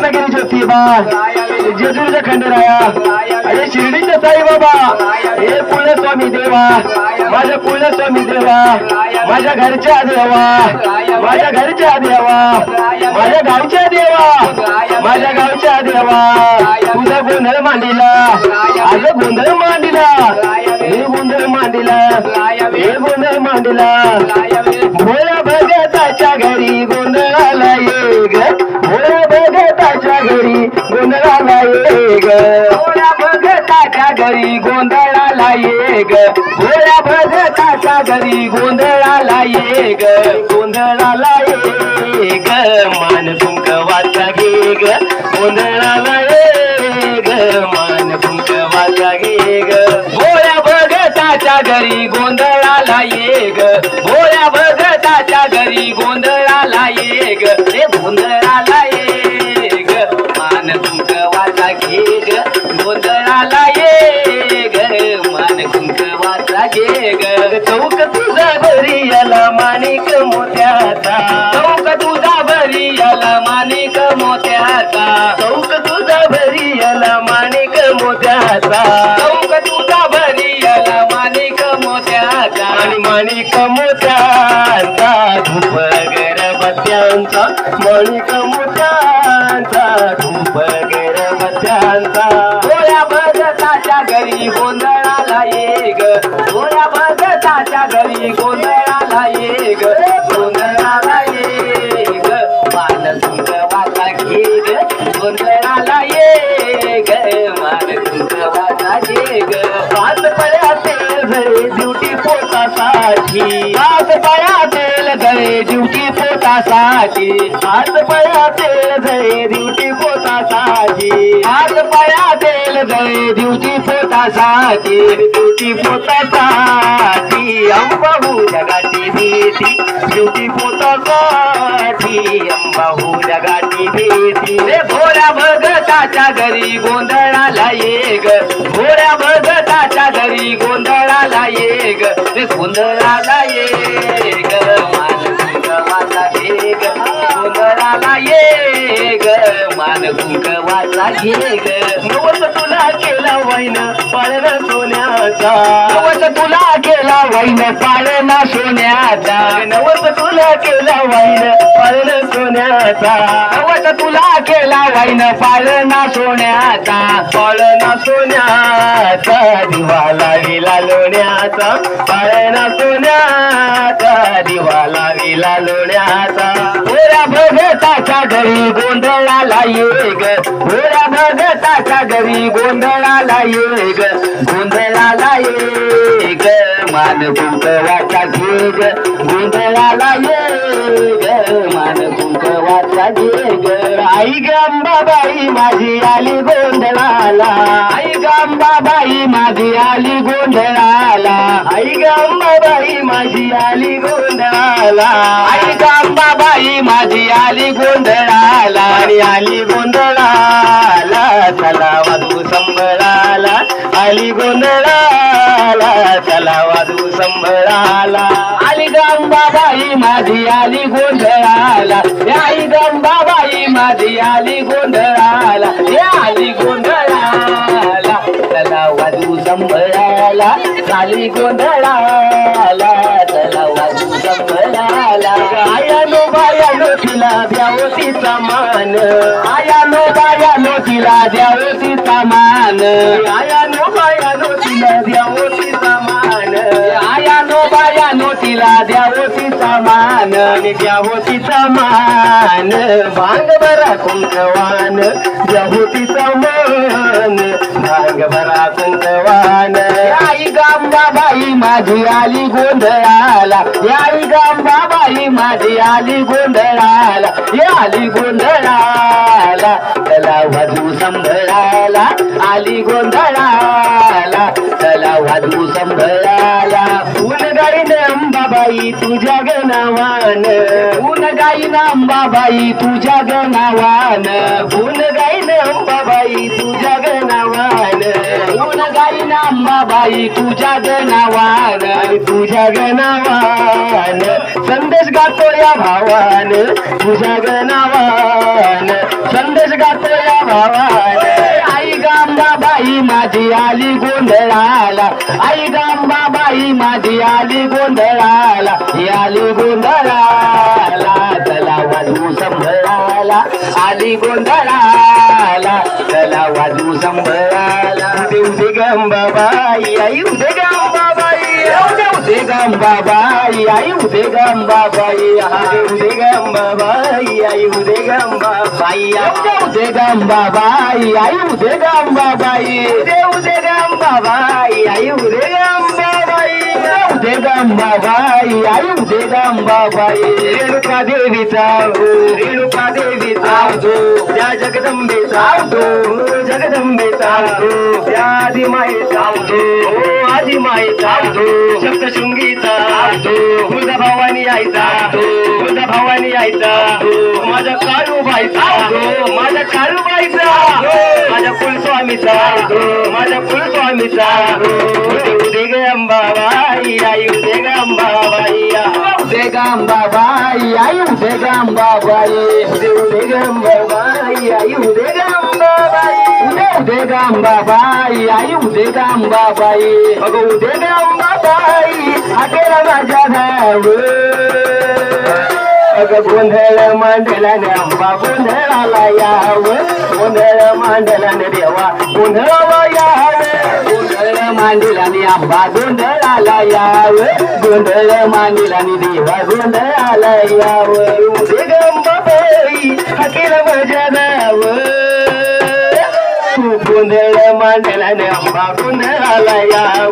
रत्नागिरी ज्योतिबा जेजुरीचा खंडेराया अरे शिर्डीचे साईबाबा हे पुण्यस्वामी देवा माझ्या पुण्यस्वामी देवा माझ्या घरच्या देवा माझ्या घरच्या देवा माझ्या गावच्या देवा माझ्या गावच्या देवा तुझा गोंधळ मांडिला आज गोंधळ मांडिला हे गोंधळ मांडिला हे गोंधळ मांडिला. भोळ्या भगताच्या घरी गोंधळाला ये ग ये ग भोळ्या भगताच्या घरी गोंधळाला ये ग भोळ्या भगताच्या घरी गोंधळाला ये ग गोंधळाला ये ग मान वाचा घे ग गोंधळाला ये ग मान कुंकवाचा घे ग भोळ्या भगताच्या घरी गोंधळाला ये ग भोळ्या भगताच्या घरी गोंधळाला ये ग रे गोंधळाला घे ग चौक तुझा घरी याला माणिक मोत्याचा. चौक तुझा भरी याला माणिक मोत्याचा. चौक तुझा भरी याला माणिक मोत्याचा. चौक तुझा भरी याला माणिक मोत्याचा. आणि माणिक मोत्याचा. धूप गरबत्यांचा. माणिक मोत्यांचा. धूप गरबत्यांचा. डोळ्या भगताच्या घरी गोंधळाला ये. ग भगताच्या घरी गोंधळाला ये ग गोंधळाला ये ग मान वाचा घे ग गोंधळाला ये ग मान वाचा घे ग पाच पळ्या तेल घरे ड्युटी पोटासाठी. पाच पळ्या तेल घरे ड्युटी पोटासाठी. पाच पळ्या तेल घरे ड्युटी पोटासाठी. पाच पळ्या तेल घरे ड्युटी पोटासाठी ड्युटी पोटासाठी अंबाहू जगाची भीती ड्युटी पोटासाठी अंबाहू जगाची भीती रे भोऱ्या भगताच्या घरी गोंधळाला ये ग भोऱ्या भगताच्या घरी गोंधळाला ये ग रे गोंधळाला ये ग मान कुंकवाचा घे ग गोंधळाला ये ग मान कुंकवाचा घे ग नवस तुला केला वैन पाळण सोन्याचा. नवस तुला केला वैन पाळणा सोन्याचा. नवस तुला केला वैन पाळण सोन्याचा. नवस तुला केला वैन पाळणा सोन्याचा. पाळणा सोन्याचा दिवा लाविला लोण्याचा. पाळणा सोन्याचा दिवा लाविला लोण्याचा. ओऱ्या भगताच्या घरी गोंधळाला ये ग घरी गोंधळाला ये ग गोंधळाला ये ग मान कुंकवाचा घे ग गोंधळाला ये ग मान कुंकवाचा घे ग आई गंबाबाई माझी आली गोंधळाला. आई गंबाबाई माझी आली गोंधळाला. आई गंबाबाई माझी आली गोंधळाला. आई गंबाबाई माझी आली गोंधळाला. आणि आली गोंधळा चला वाजू संबळाला आली गोंधळाला. चला वाजू संबळाला आली गंबाबाई माझी आली गोंधळाला. आई गंबाबाई माझी आली गोंधळाला. आली गोंधळाला. चला वाजू संबळाला आली गोंधळाला. चला वाजू संबळाला आयानो बायानो तिला द्यावं तिचा मान. आयानो बायानो तिला द्यावं तिचा मान. आयानो बायानो तिला द्यावं तिचा मान. आयानो बायानो तिला द्यावं मान. मान. भांग बरा कुंकवान द्यावं तिचा मान. माझी आली गोंधळाला. याई गांबाबाई माझी आली गोंधळाला. हे आली गोंधळाला. चला वाजू संभळाला. आली गोंधळाला. चला वाजू संभळाला. गाईन अंबाबाई तुझ्या गणावान ऊन गाईन अंबाबाई तुझ्या गणावान ऊन गाईन अंबाबाई तुझ्या गणावान ऊन गाईन अंबाबाई तुझ्या गणावान तुझ्या गणावान संदेश गातो या भावान तुझ्या गणावान संदेश गातो या भावान आई बाई माझी आली गोंधळाला. आई गांबाबाई माझी आली गोंधळाला. आली गोंधळाला चला वाजू संभळाला. आली गोंधळाला चला वाजू संभळाला. उदे उदे गंबाबाई आई उदे गंबा उदे उदे गंबाबाई आई उदे गंबाबाई उदे उदे गंबाबाई आई उदे गंबाबाई उदे उदे गंबाबाई आई उदे गंबाबाई उदे उदे गंबाबाई आई उदे गंबाबाई उदे गंबाबाई आई उदे गंबाबाई आदिमाईचा हो, सप्तशृंगीचा हो, तुळजा भवानी आईचा. हो, हो, माझ्या काळूबाईचा. माझ्या काळूबाईचा. माझ्या कुलस्वामीचा. माझ्या कुलस्वामीचा. उदे उदे ग अंबाबाई आई उदे ग अंबाबाई. उदे ग अंबाबाई आई उदे ग अंबाबाई. उदे उदे ग अंबाबाई आई उदे ग अंबाबाई. उदे उदे ग अंबाबाई आई उदे ग अंबाबाई. अगं उदे ग अंबाबाई. माझ्या धाव. मग गोंधळ मांडल्याने अंबा गोंधळाला यावं. गोंधळ मांडल्याने देवा गोंधळाला याव. गोंधळ मांडल्याने आंबा गोंधळाला यावं. गोंधळ मांडल्याने देवा गोंधळाला यावं. उदे हकील हाकेल गोंधळ मांडल्याने अंबा गोंधळाला यावं.